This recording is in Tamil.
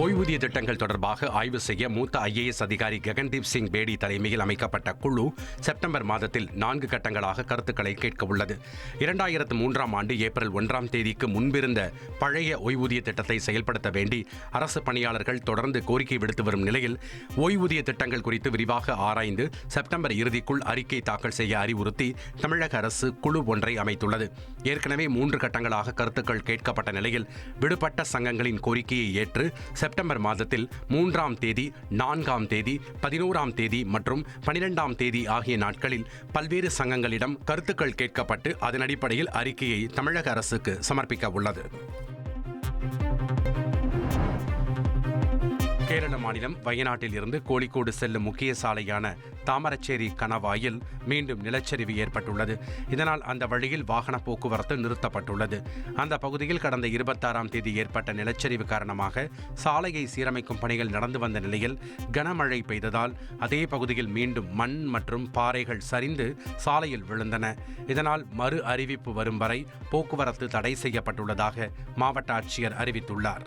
ஓய்வூதிய திட்டங்கள் தொடர்பாக ஆய்வு செய்ய மூத்த ஐஏஎஸ் அதிகாரி ககன்தீப் சிங் பேடி தலைமையில் அமைக்கப்பட்ட குழு செப்டம்பர் மாதத்தில் நான்கு கட்டங்களாக கருத்துக்களை கேட்க உள்ளது. இரண்டாயிரத்து மூன்றாம் ஆண்டு ஏப்ரல் ஒன்றாம் தேதிக்கு முன்பிருந்த பழைய ஓய்வூதிய திட்டத்தை செயல்படுத்த வேண்டி அரசு பணியாளர்கள் தொடர்ந்து கோரிக்கை விடுத்து வரும் நிலையில் ஓய்வூதிய திட்டங்கள் குறித்து விரிவாக ஆராய்ந்து செப்டம்பர் இறுதிக்குள் அறிக்கை தாக்கல் செய்ய அறிவுறுத்தி தமிழக அரசு குழு ஒன்றை அமைத்துள்ளது. ஏற்கனவே மூன்று கட்டங்களாக கருத்துக்கள் கேட்கப்பட்ட நிலையில் விடுபட்ட சங்கங்களின் கோரிக்கையை ஏற்று செப்டம்பர் மாதத்தில் மூன்றாம் தேதி நான்காம் தேதி பதினோராம் தேதி மற்றும் பனிரெண்டாம் தேதி ஆகிய நாட்களில் பல்வேறு சங்கங்களிடம் கருத்துக்கள் கேட்கப்பட்டு அதன் அடிப்படையில் அறிக்கையை தமிழக அரசுக்கு சமர்ப்பிக்க உள்ளது. கேரள மாநிலம் வயநாட்டில் இருந்து கோழிக்கோடு செல்லும் முக்கிய சாலையான தாமரச்சேரி கணவாயில் மீண்டும் நிலச்சரிவு ஏற்பட்டுள்ளது. இதனால் அந்த வழியில் வாகன போக்குவரத்து நிறுத்தப்பட்டுள்ளது. அந்த பகுதியில் கடந்த இருபத்தாறாம் தேதி ஏற்பட்ட நிலச்சரிவு காரணமாக சாலையை சீரமைக்கும் பணிகள் நடந்து வந்த நிலையில் கனமழை பெய்ததால் அதே பகுதியில் மீண்டும் மண் மற்றும் பாறைகள் சரிந்து சாலையில் விழுந்தன. இதனால் மறு அறிவிப்பு வரும் வரை போக்குவரத்து தடை செய்யப்பட்டுள்ளதாக மாவட்ட ஆட்சியர் அறிவித்துள்ளார்.